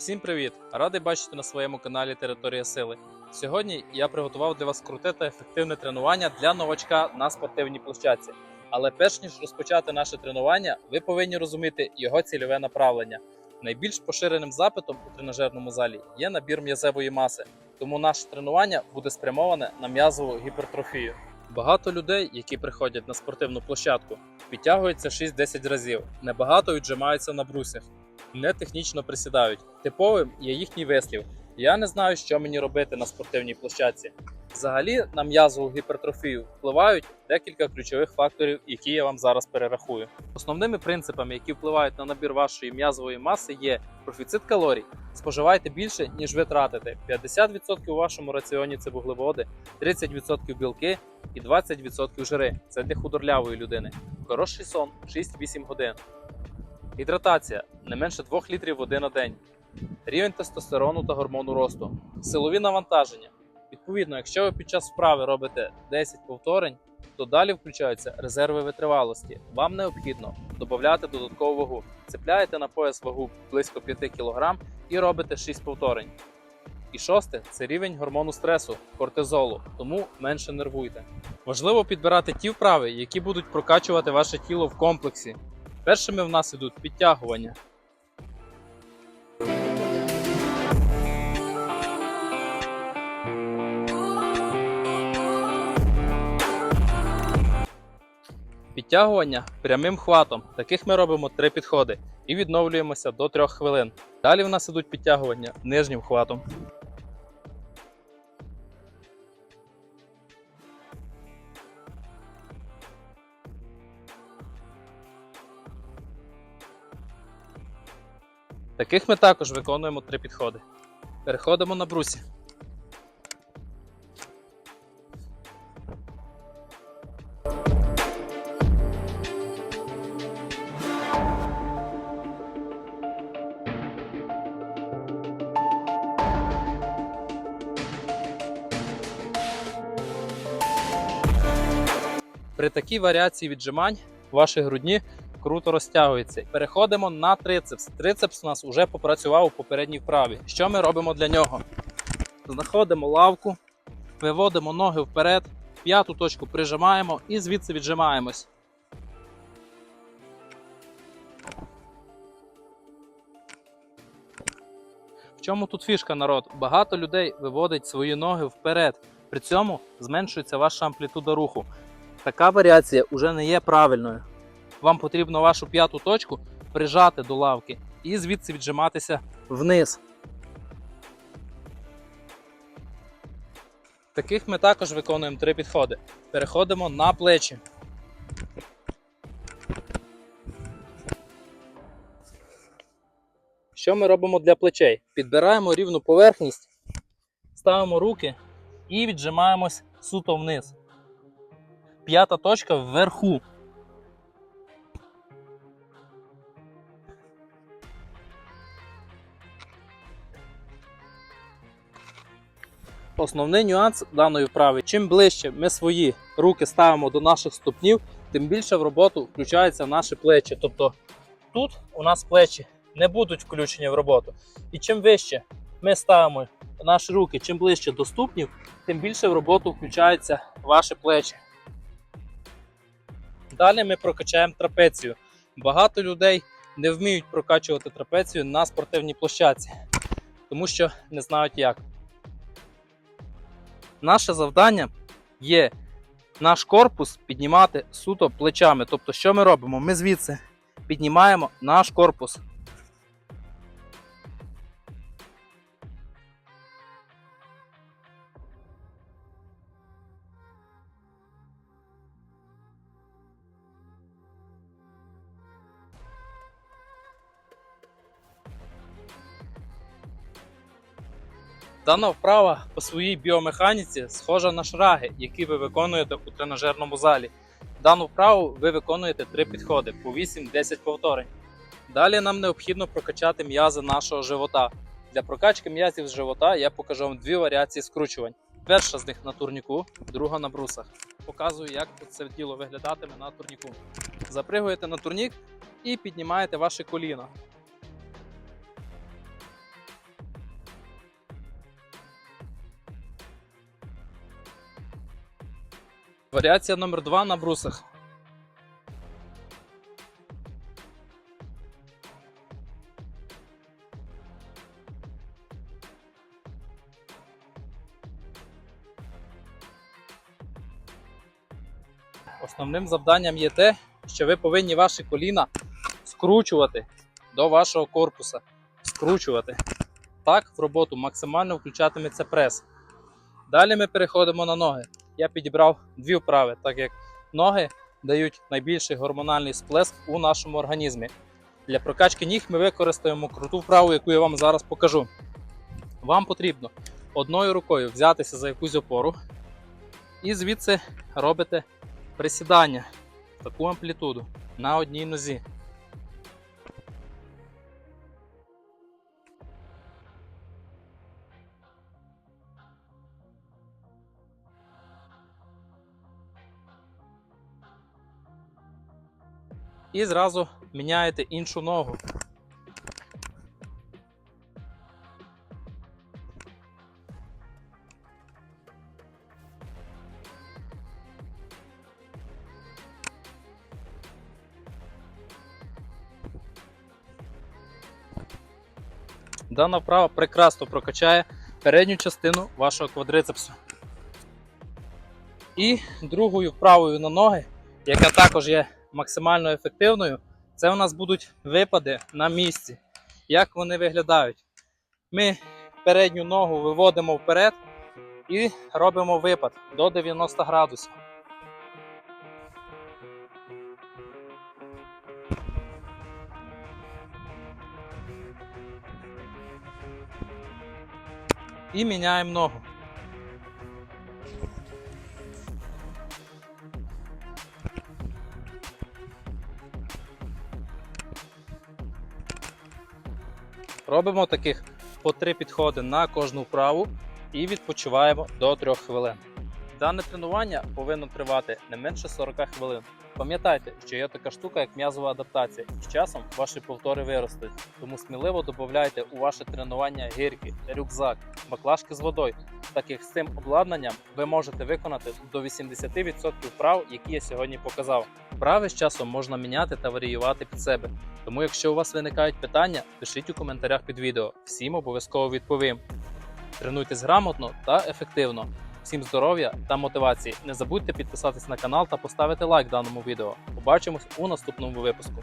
Всім привіт! Радий бачити на своєму каналі Територія Сили. Сьогодні я приготував для вас круте та ефективне тренування для новачка на спортивній площадці. Але перш ніж розпочати наше тренування, ви повинні розуміти його цільове направлення. Найбільш поширеним запитом у тренажерному залі є набір м'язевої маси, тому наше тренування буде спрямоване на м'язову гіпертрофію. Багато людей, які приходять на спортивну площадку, підтягуються 6-10 разів, небагато віджимаються на брусях не технічно присідають. Типовим є їхній вислів. Я не знаю, що мені робити на спортивній площадці. Взагалі на м'язову гіпертрофію впливають декілька ключових факторів, які я вам зараз перерахую. Основними принципами, які впливають на набір вашої м'язової маси, є профіцит калорій. Споживайте більше, ніж ви тратите. 50% у вашому раціоні це вуглеводи, 30% білки і 20% жири. Це для худорлявої людини. Хороший сон 6-8 годин. Гідратація не менше 2 літрів води на день. Рівень тестостерону та гормону росту. Силові навантаження. Відповідно, якщо ви під час вправи робите 10 повторень, то далі включаються резерви витривалості. Вам необхідно додати додаткову вагу. Цепляєте на пояс вагу близько 5 кг і робите 6 повторень. І шосте це рівень гормону стресу, кортизолу, тому менше нервуйте. Важливо підбирати ті вправи, які будуть прокачувати ваше тіло в комплексі. Першими в нас ідуть підтягування. Підтягування прямим хватом. Таких ми робимо три підходи і відновлюємося до 3 хвилин. Далі в нас ідуть підтягування нижнім хватом. Таких ми також виконуємо три підходи. Переходимо на брусі. При такій варіації віджимань ваші грудні круто розтягуються. Переходимо на трицепс. Трицепс у нас вже попрацював у попередній вправі. Що ми робимо для нього? Знаходимо лавку, виводимо ноги вперед, п'яту точку прижимаємо і звідси віджимаємось. В чому тут фішка, народ? Багато людей виводить свої ноги вперед. При цьому зменшується ваша амплітуда руху. Така варіація вже не є правильною. Вам потрібно вашу п'яту точку прижати до лавки і звідси віджиматися вниз. Таких ми також виконуємо три підходи. Переходимо на плечі. Що ми робимо для плечей? Підбираємо рівну поверхність, ставимо руки і віджимаємось суто вниз. П'ята точка вверху. Основний нюанс даної вправи: чим ближче ми свої руки ставимо до наших ступнів, тим більше в роботу включаються наші плечі. Тобто тут у нас плечі не будуть включені в роботу. І чим вище ми ставимо наші руки, чим ближче до ступнів, тим більше в роботу включаються ваші плечі. Далі ми прокачаємо трапецію. Багато людей не вміють прокачувати трапецію на спортивній площадці, тому що не знають як. Наше завдання є наш корпус піднімати суто плечами. Тобто, що ми робимо? Ми звідси піднімаємо наш корпус. Дана вправа по своїй біомеханіці схожа на шраги, які ви виконуєте у тренажерному залі. Дану вправу ви виконуєте три підходи по 8-10 повторень. Далі нам необхідно прокачати м'язи нашого живота. Для прокачки м'язів з живота я покажу вам дві варіації скручувань. Перша з них на турніку, друга на брусах. Показую, як це діло виглядатиме на турніку. Запригуєте на турнік і піднімаєте ваше коліно. Варіація номер 2 на брусах. Основним завданням є те, що ви повинні ваші коліна скручувати до вашого корпуса. Скручувати. Так в роботу максимально включатиметься прес. Далі ми переходимо на ноги. Я підібрав дві вправи, так як ноги дають найбільший гормональний сплеск у нашому організмі. Для прокачки ніг ми використаємо круту вправу, яку я вам зараз покажу. Вам потрібно одною рукою взятися за якусь опору і звідси робите присідання в таку амплітуду на одній нозі. І зразу міняєте іншу ногу. Дана вправа прекрасно прокачає передню частину вашого квадрицепсу. І другою вправою на ноги, яка також є максимально ефективною, це у нас будуть випади на місці. Як вони виглядають? Ми передню ногу виводимо вперед і робимо випад до 90 градусів. І міняємо ногу. Робимо таких по три підходи на кожну вправу і відпочиваємо до 3 хвилин. Дане тренування повинно тривати не менше 40 хвилин. Пам'ятайте, що є така штука, як м'язова адаптація, і з часом ваші повтори виростуть. Тому сміливо додавайте у ваше тренування гірки, рюкзак, баклажки з водою, так як з цим обладнанням ви можете виконати до 80% вправ, які я сьогодні показав. Вправи з часом можна міняти та варіювати під себе. Тому, якщо у вас виникають питання, пишіть у коментарях під відео. Всім обов'язково відповім. Тренуйтесь грамотно та ефективно. Всім здоров'я та мотивації. Не забудьте підписатись на канал та поставити лайк даному відео. Побачимось у наступному випуску.